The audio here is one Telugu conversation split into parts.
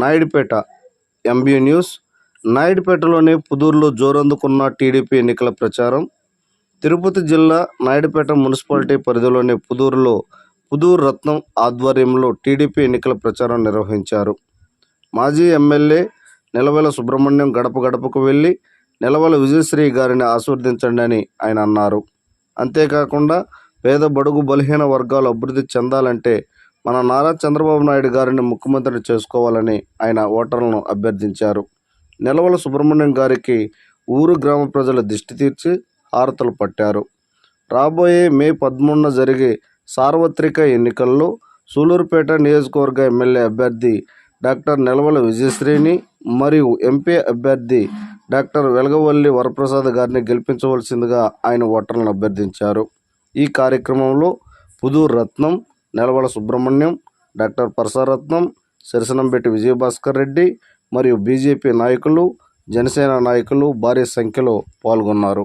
Naidupeta MB news. నాయుడుపేటలోని పుదూరులో జోరందుకున్న టీడీపీ ఎన్నికల ప్రచారం. తిరుపతి జిల్లా నాయుడుపేట మున్సిపాలిటీ పరిధిలోని పుదూరులో పుదూరు రత్నం ఆధ్వర్యంలో టీడీపీ ఎన్నికల ప్రచారం నిర్వహించారు. మాజీ ఎమ్మెల్యే నిలవెల సుబ్రహ్మణ్యం గడప గడపకు వెళ్ళి నిలవెల విజయశ్రీ గారిని ఆశీర్వదించండి అని ఆయన అన్నారు. అంతేకాకుండా పేద బడుగు బలహీన వర్గాలు అభివృద్ధి చెందాలంటే మన నారా చంద్రబాబు నాయుడు గారిని ముఖ్యమంత్రిని చేసుకోవాలని ఆయన ఓటర్లను అభ్యర్థించారు. నిలవల సుబ్రహ్మణ్యం గారికి ఊరు గ్రామ ప్రజల దిష్టి తీర్చి హారతలు పట్టారు. రాబోయే మే పదమూడున జరిగే సార్వత్రిక ఎన్నికల్లో సూలూరుపేట నియోజకవర్గ ఎమ్మెల్యే అభ్యర్థి డాక్టర్ నిలవల విజయశ్రీని మరియు ఎంపీ అభ్యర్థి డాక్టర్ వెలగవల్లి వరప్రసాద్ గారిని గెలిపించవలసిందిగా ఆయన ఓటర్లను అభ్యర్థించారు. ఈ కార్యక్రమంలో పుదూర్ రత్నం నెలవల సుబ్రహ్మణ్యం డాక్టర్ పరసరత్నం సిరసనంబెట్టి విజయభాస్కర్ రెడ్డి మరియు బీజేపీ నాయకులు జనసేన నాయకులు భారీ సంఖ్యలో పాల్గొన్నారు.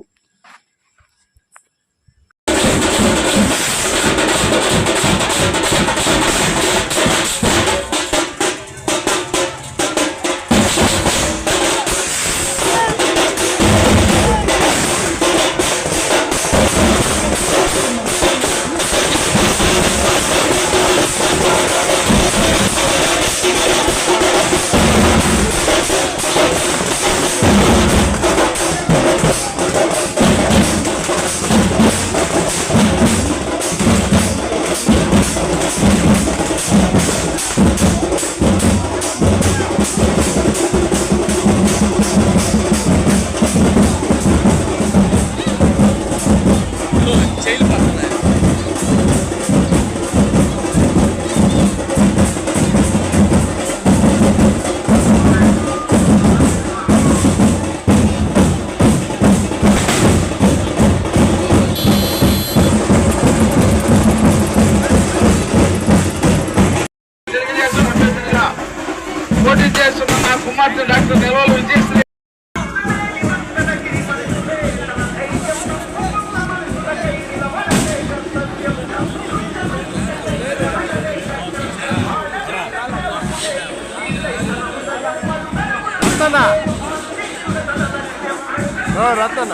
పోటీ చేస్తున్న నా కుమార్తె డాక్టర్ నిల్వల విజయశ్రీ రత్తన రత్తన